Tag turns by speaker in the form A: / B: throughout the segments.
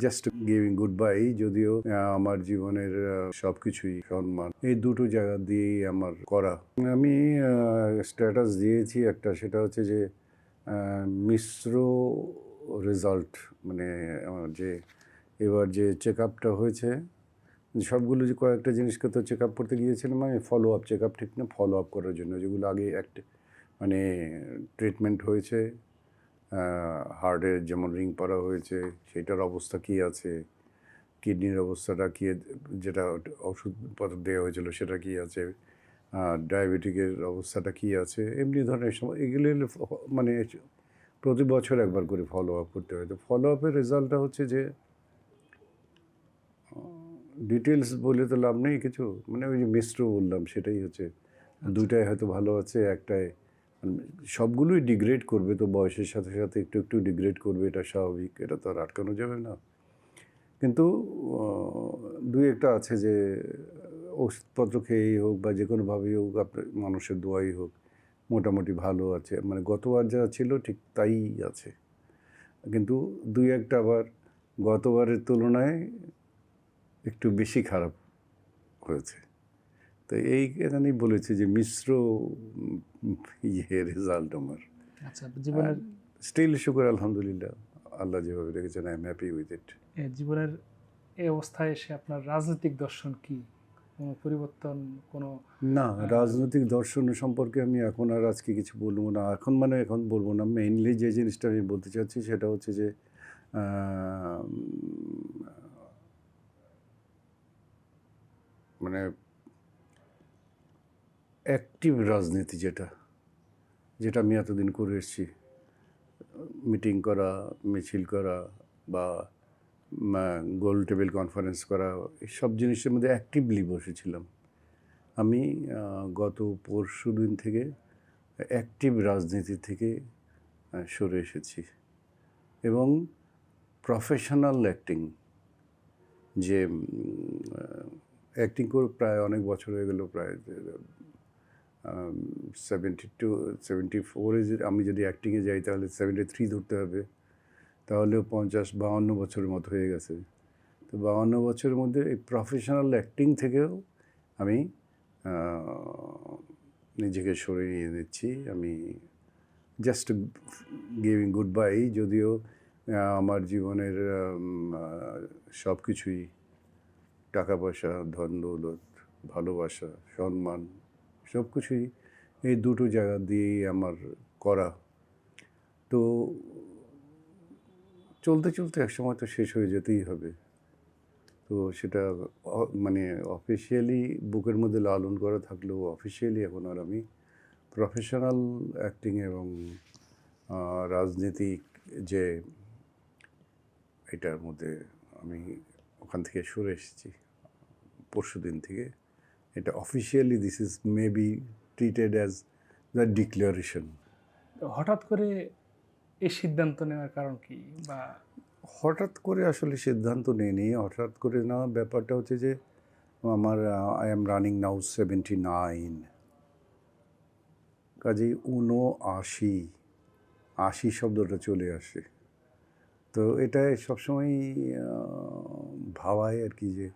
A: Just giving good bye যদিও আমার জীবনের সব কিছুই সম্মান। এই দুটো জায়গা দিয়েই আমার করা। আমি স্ট্যাটাস দিয়েছি একটা, সেটা হচ্ছে যে মিশ্র রেজাল্ট মানে আমার যে, এবার যে চেক আপটা হয়েছে, সবগুলো যে কয়েকটা জিনিসকে তো চেক আপ করতে গিয়েছিলাম আমি ফলো আপ চেক আপ ঠিক না ফলো আপ করার জন্য, যেগুলো আগে একটা মানে ট্রিটমেন্ট হয়েছে। হার্টের যেমন রিং পরা হয়েছে সেটার অবস্থা কী আছে? কিডনির অবস্থাটা কী যেটা ওষুধপত্র দেওয়া হয়েছিল সেটা কী আছে? ডায়াবেটিকের অবস্থাটা কী আছে? এমনি ধরনের সময় এগুলো মানে প্রতি বছর একবার করে ফলো আপ করতে হয়। তো ফলো আপের রেজাল্টটা হচ্ছে যে ডিটেলস বলে তো লাভ নেই কিছু। মানে ওই যে মিশ্র বললাম, সেটাই হচ্ছে। দুটাই হয়তো ভালো আছে, একটাই সবগুলোই ডিগ্রেড করবে তো বয়সের সাথে সাথে একটু একটু ডিগ্রেড করবে, এটা স্বাভাবিক, এটা তো আর আটকানো যাবে না। কিন্তু দুই একটা আছে যে, ওষুধপত্র খেয়েই হোক বা যে কোনোভাবেই হোক, আপনার মানুষের দোয়াই হোক, মোটামুটি ভালো আছে। মানে গতবার যা ছিল ঠিক তাই আছে। কিন্তু দুই একটা আবার গতবারের তুলনায় একটু বেশি খারাপ হয়েছে। তো এই কারণেই বলেছি যে মিশ্র ইয়ে রেজাল্ট আমার।
B: আচ্ছা জীবনের
A: স্টিল শুকর আলহামদুলিল্লাহ। আল্লাহ যেভাবে রেখেছেন I am happy with it
B: জীবনের এই অবস্থায় এসে আপনার রাজনৈতিক দর্শন কি? কোনো পরিবর্তন কোনো
A: না রাজনৈতিক দর্শন সম্পর্কে আমি এখন আর আজকে কিছু বলব না। এখন মানে এখন বলব না। মেইনলি যে জিনিসটা আমি বলতে চাচ্ছি সেটা হচ্ছে যে মানে অ্যাক্টিভ রাজনীতি যেটা যেটা আমি এতদিন করে এসেছি। মিটিং করা, মিছিল করা বা গোল টেবিল কনফারেন্স করা সব জিনিসের মধ্যে অ্যাক্টিভলি বসেছিলাম। আমি গত পরশু দিন থেকে অ্যাক্টিভ রাজনীতি থেকে সরে এসেছি। এবং প্রফেশনাল অ্যাক্টিং যে অ্যাক্টিং করে প্রায় অনেক বছর হয়ে গেল, প্রায় সেভেন্টি টু সেভেন্টি ফোরে আমি যদি অ্যাক্টিংয়ে যাই, তাহলে সেভেন্টি থ্রি ধরতে হবে। তাহলেও পঞ্চাশ, বাউন্ন বছরের মতো হয়ে গেছে। তো বাউন্ন বছরের মধ্যে এই প্রফেশনাল অ্যাক্টিং থেকেও আমি নিজেকে সরে নিয়ে নিচ্ছি। আমি জাস্ট গিভিং গুড বাই যদিও আমার জীবনের সব কিছুই টাকা পয়সা ধন দৌলত ভালোবাসা, সম্মান সব কিছুই এই দুটো জায়গা দিয়েই আমার করা। তো চলতে চলতে একসময় তো শেষ হয়ে যেতেই হবে। তো সেটা মানে অফিসিয়ালি বুকের মধ্যে লালন করা থাকলেও অফিসিয়ালি এখন আর আমি প্রফেশনাল অ্যাক্টিং এবং রাজনীতিক যে এটার মধ্যে আমি ওখান থেকে সরে এসেছি। পরশু দিন থেকে এটা officially this is maybe treated as the declaration
B: হঠাৎ করে এই সিদ্ধান্ত নেওয়ার কারণ কি বা?
A: হঠাৎ করে আসলে সিদ্ধান্ত নেয়নি। হঠাৎ করে না ব্যাপারটা হচ্ছে যে আমার I am running now seventy nine কাজেই উনআশি আশি শব্দটা চলে আসে। তো এটা সবসময় ভাবায় আর কি যে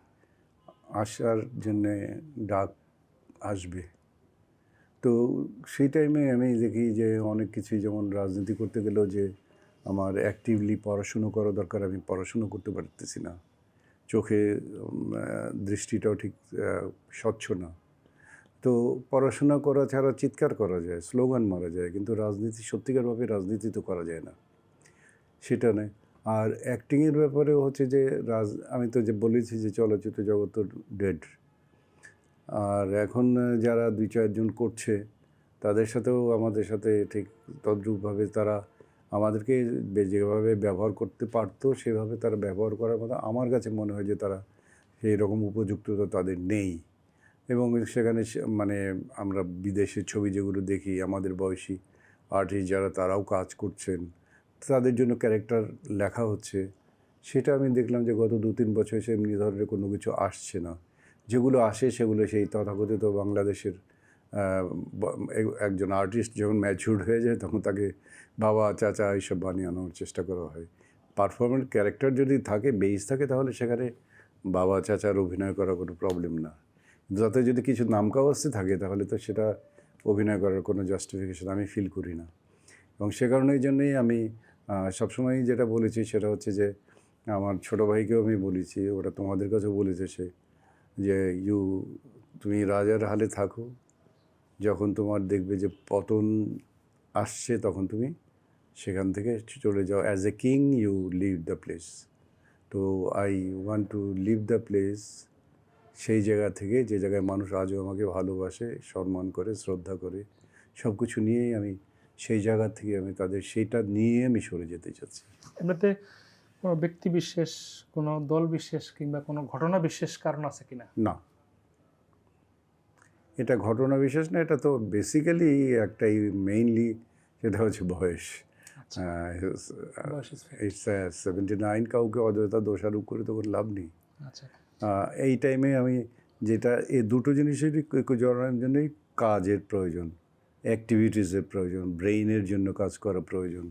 A: আসার জন্যে ডাক আসবে। তো সেই টাইমে আমি দেখি যে অনেক কিছুই যেমন রাজনীতি করতে গেলেও যে আমার অ্যাক্টিভলি পড়াশুনো করা দরকার, আমি পড়াশুনো করতে পারতেছি না। চোখে দৃষ্টিটাও ঠিক স্বচ্ছ না। তো পড়াশোনা করা ছাড়া চিৎকার করা যায়, স্লোগান মারা যায়, কিন্তু রাজনীতি সত্যিকারভাবে রাজনীতি তো করা যায় না। সেটা নয়। আর অ্যাক্টিংয়ের ব্যাপারেও হচ্ছে যে রাজ, আমি তো যে বলেছি যে চলচ্চিত্র জগৎ তো ডেড আর এখন যারা দুই চারজন করছে, তাদের সাথেও আমাদের সাথে ঠিক তদ্রূপভাবে তারা আমাদেরকে যেভাবে ব্যবহার করতে পারতো, সেভাবে তারা ব্যবহার করার মতো আমার কাছে মনে হয় যে তারা সেই রকম উপযুক্ততা তাদের নেই। এবং সেখানে মানে আমরা বিদেশের ছবি যেগুলো দেখি, আমাদের বয়সী আর্টিস্ট যারা, তারাও কাজ করছেন। তাদের জন্য ক্যারেক্টার লেখা হচ্ছে, সেটা আমি দেখলাম যে গত দু তিন বছর সে এমনি ধরনের কোনো কিছু আসছে না। যেগুলো আসে সেগুলো সেই তথাকথিত বাংলাদেশের একজন আর্টিস্ট যখন ম্যাচিউর্ড হয়ে যায় তখন তাকে বাবা, চাচা এইসব বানিয়ে আনার চেষ্টা করা হয়। পারফরমেন্স ক্যারেক্টার যদি থাকে বেস থাকে, তাহলে সেখানে বাবা, চাচার অভিনয় করার কোনো প্রবলেম না। যাতে যদি কিছু নামকাওয়াস্তি থাকে, তাহলে তো সেটা অভিনয় করার কোনো জাস্টিফিকেশন আমি ফিল করি না। এবং সে কারণের জন্যই আমি আহ, সবসময়ই যেটা বলেছি সেটা হচ্ছে যে আমার ছোটো ভাইকেও আমি বলেছি ওটা তোমাদের কাছেও বলেছে সে যে ইউ তুমি রাজার হালে থাকো যখন তোমার দেখবে যে পতন আসছে তখন তুমি সেখান থেকে চলে যাও। As a king you leave the place তো I want to leave the place সেই জায়গা থেকে যে জায়গায় মানুষ আজও আমাকে ভালোবাসে সম্মান করে শ্রদ্ধা করে সব কিছু নিয়েই আমি সেই জায়গা থেকে আমি তাদের সেইটা নিয়ে আমি সরে যেতে চাচ্ছি।
B: এমনিতে কোনো ব্যক্তি বিশেষ কোনো দল বিশেষ কিংবা কোনো ঘটনা বিশেষ কারণ আছে কিনা?
A: না। এটা ঘটনা বিশেষ না এটা তো বেসিক্যালি একটাই মেইনলি সেটা হচ্ছে বয়স।
B: আচ্ছা।
A: সেভেন্টি নাইন কাউকে অযথা দোষারোপ করে তো কোনো লাভ নেই।
B: আচ্ছা।
A: এই টাইমে আমি যেটা এই দুটো জিনিসেরই জড়ানোর জন্যই কাজের প্রয়োজন। অ্যাক্টিভিটিসের প্রয়োজন ব্রেইনের জন্য কাজ করা প্রয়োজন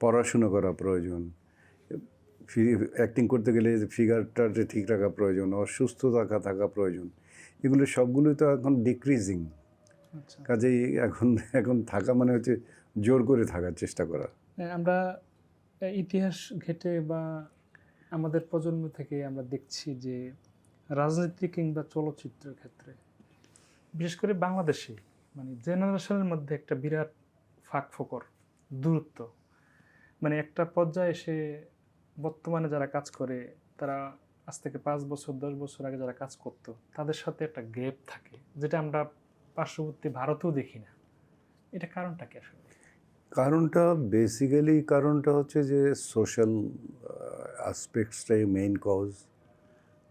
A: পড়াশুনো করা প্রয়োজন অ্যাক্টিং করতে গেলে ফিগারটা ঠিক রাখা প্রয়োজন অসুস্থ থাকা থাকা প্রয়োজন এগুলো সবগুলোই তো এখন ডিক্রিজিং
B: আচ্ছা।
A: কাজেই এখন এখন থাকা মানে হচ্ছে জোর করে থাকার চেষ্টা করা।
B: আমরা ইতিহাস ঘেটে বা আমাদের প্রজন্ম থেকে আমরা দেখছি যে রাজনীতি কিংবা চলচ্চিত্রের ক্ষেত্রে বিশেষ করে বাংলাদেশে মানে জেনারেশনের মধ্যে একটা বিরাট ফাঁক ফোকর, দূরত্ব। মানে একটা পর্যায়ে এসে বর্তমানে যারা কাজ করে, তারা আজ থেকে পাঁচ বছর, দশ বছর আগে যারা কাজ করতো, তাদের সাথে একটা গ্যাপ থাকে, যেটা আমরা পার্শ্ববর্তী ভারতেও দেখি না। এটা কারণটা কি আসলে?
A: কারণটা বেসিক্যালি কারণটা হচ্ছে যে সোশ্যাল অ্যাসপেক্টসটাই মেইন কজ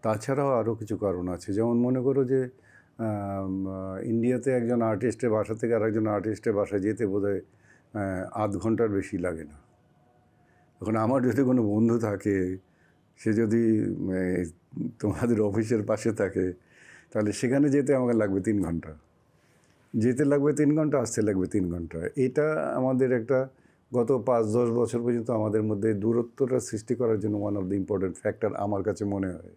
A: তাছাড়াও আরও কিছু কারণ আছে। যেমন মনে করো যে ইন্ডিয়াতে একজন আর্টিস্টের বাসা থেকে আরেকজন আর্টিস্টের বাসায় যেতে বোধহয় আধ ঘণ্টার বেশি লাগে না। এখন আমার যদি কোনো বন্ধু থাকে, সে যদি তোমাদের অফিসের পাশে থাকে, তাহলে সেখানে যেতে আমাকে লাগবে তিন ঘণ্টা। যেতে লাগবে তিন ঘণ্টা, আসতে লাগবে তিন ঘণ্টা। এটা আমাদের একটা, গত পাঁচ, দশ বছর পর্যন্ত আমাদের মধ্যে দূরত্বটা সৃষ্টি করার জন্য one of the important factor আমার কাছে মনে হয়।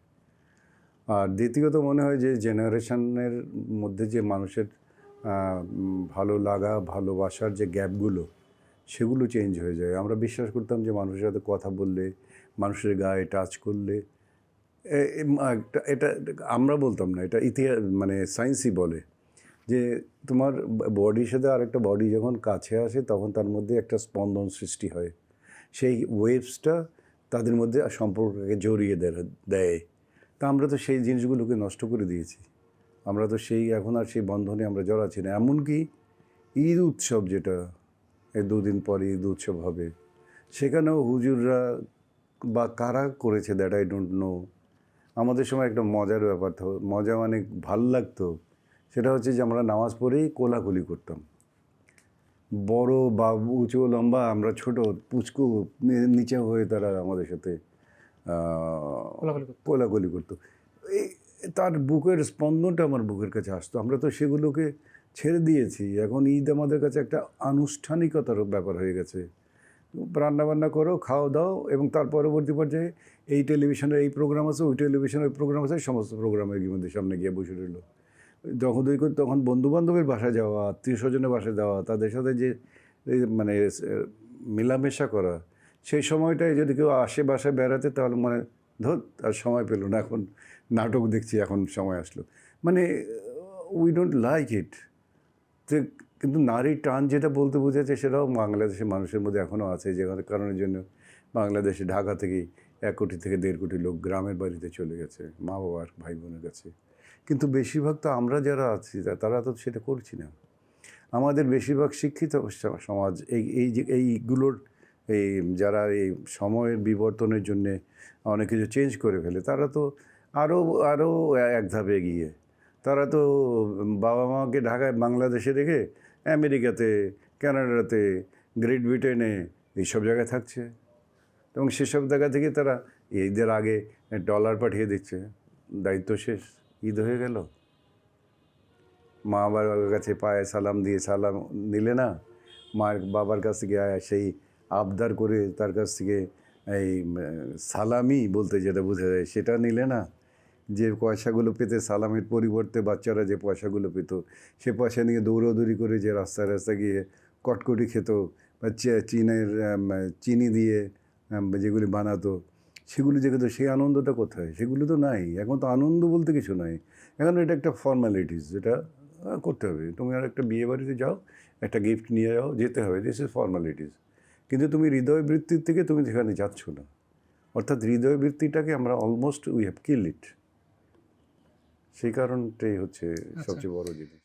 A: আর দ্বিতীয়ত মনে হয় যে জেনারেশনের মধ্যে যে মানুষের ভালো লাগা, ভালোবাসার যে গ্যাপগুলো, সেগুলো চেঞ্জ হয়ে যায়। আমরা বিশ্বাস করতাম যে মানুষের সাথে কথা বললে, মানুষের গায়ে টাচ করলে এটা, আমরা বলতাম না, এটা ইতিহাস মানে সায়েন্সই বলে যে তোমার বডির সাথে আরেকটা বডি যখন কাছে আসে, তখন তার মধ্যে একটা স্পন্দন সৃষ্টি হয়। সেই ওয়েভসটা তাদের মধ্যে সম্পর্ককে জড়িয়ে দেয়। তা আমরা তো সেই জিনিসগুলোকে নষ্ট করে দিয়েছি। আমরা তো সেই এখন আর সেই বন্ধনে আমরা জড়াচ্ছি না। এমনকি ঈদ উৎসব যেটা এই দুদিন পরে ঈদ উৎসব হবে, সেখানেও হুজুররা বা কারা করেছে দ্যাট আই ডোন্ট নো আমাদের সময় একটা মজার ব্যাপার মজা মানে ভালো লাগতো, সেটা হচ্ছে যে আমরা নামাজ পড়েই কোলাকুলি করতাম। বড় বা উঁচু লম্বা, আমরা ছোট, পুচকু নিচে হয়ে তারা আমাদের সাথে
B: কোলাকুলি করতো।
A: এই তার বুকের স্পন্দনটা আমার বুকের কাছে আসতো। আমরা তো সেগুলোকে ছেড়ে দিয়েছি। এখন ঈদ আমাদের কাছে একটা আনুষ্ঠানিকতার ব্যাপার হয়ে গেছে। রান্না বান্না করো খাও দাও এবং তার পরবর্তী পর্যায়ে এই টেলিভিশনের এই প্রোগ্রাম আছে, ওই টেলিভিশনের ওই প্রোগ্রাম আছে, সমস্ত প্রোগ্রামের মধ্যে সামনে গিয়ে বসে রইল। যখন করে তখন বন্ধুবান্ধবের বাসায় যাওয়া, আত্মীয় স্বজনের বাসায় যাওয়া, তাদের সাথে যে মানে মেলামেশা করা সেই সময়টায় যদি কেউ আশেপাশে বেড়াতে, তাহলে মানে ধর, আর সময় পেল না। এখন নাটক দেখছি, এখন সময় আসলো। মানে উই ডোন্ট লাইক ইট তো কিন্তু নারীর টান যেটা বলতে বোঝাচ্ছে সেটাও বাংলাদেশের মানুষের মধ্যে এখনও আছে যে কারণের জন্য বাংলাদেশে ঢাকা থেকেই এক কোটি থেকে দেড় কোটি লোক গ্রামের বাড়িতে চলে গেছে, মা বাবার ভাই বোনের কাছে। কিন্তু বেশিরভাগ তো আমরা যারা আছি তারা তো সেটা করছি না। আমাদের বেশিরভাগ শিক্ষিত সমাজ, এই এই যে, এইগুলোর এই যারা এই সময়ের বিবর্তনের জন্যে অনেক কিছু চেঞ্জ করে ফেলে, তারা তো আরও আরও এক ধাপ এগিয়ে। তারা তো বাবা মাকে ঢাকায় বাংলাদেশে রেখে আমেরিকাতে, কানাডাতে, গ্রেট ব্রিটেনে এইসব জায়গায় থাকছে। এবং সেসব জায়গা থেকে তারা ঈদের আগে ডলার পাঠিয়ে দিচ্ছে। দায়িত্ব শেষ, ঈদ হয়ে গেল। মা বাবার কাছে পায়ে সালাম দিয়ে সালাম নিলে না মায়ের বাবার কাছ থেকে সেই আবদার করে তার কাছ থেকে এই সালামি বলতে যেটা বোঝা যায়, সেটা নিলে না যে পয়সাগুলো পেতে, সালামের পরিবর্তে বাচ্চারা যে পয়সাগুলো পেত, সে পয়সা নিয়ে দৌড়াদৌড়ি করে যে রাস্তায় রাস্তায় গিয়ে কটকটি খেত বা চীনের চিনি দিয়ে যেগুলি বানাতো, সেগুলি যে খেত, সেই আনন্দটা কোথায়? সেগুলো তো নাই। এখন তো আনন্দ বলতে কিছু নাই। এখন এটা একটা ফর্মালিটিস যেটা করতে হবে। তুমি আর একটা বিয়ে বাড়িতে যাও, একটা গিফট নিয়ে যাও, যেতে হবে। দিস ইজ ফর্মালিটিস কিন্তু তুমি হৃদয় বৃত্তির থেকে তুমি সেখানে যাচ্ছ না। অর্থাৎ হৃদয় বৃত্তিটাকে আমরা almost we have kill it সেই কারণটাই হচ্ছে সবচেয়ে বড় জিনিস।